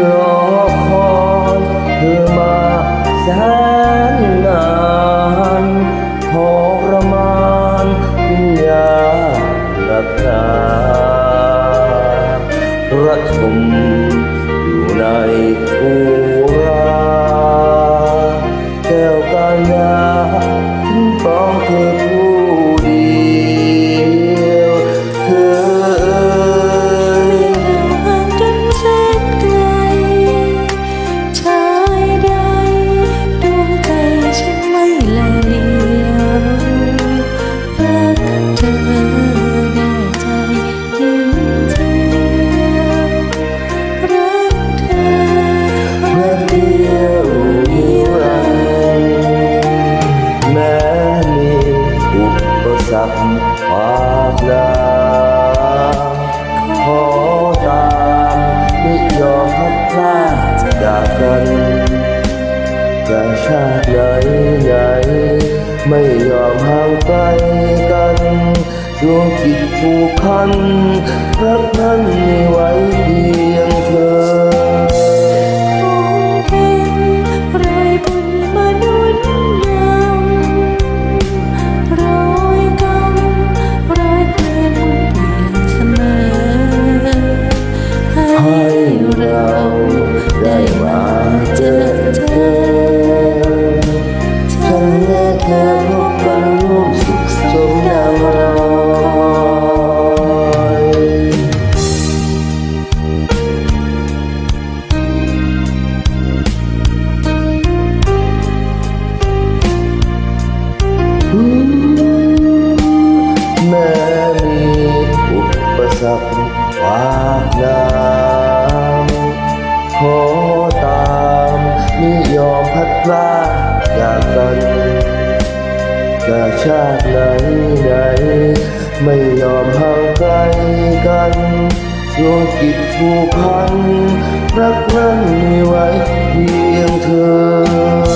รอคอยเธอมาแสนนานทรมานวิญญาณตาระทมอยู่ใน ปสรรควากหน้าขอตามไม่ยอมพัดพลาดจากกันจะชาติไหนไหนไม่ยอมห่างไกลกันดวงจิตผูกพันรักนั้นมีไว้เามไม่ยอมพัดพลาดจากกันจะชาติไหนไหน ไม่ยอมห่างไกลกันดวงจิตผูกพัน รักนั้นมีไว้เพียงเธอ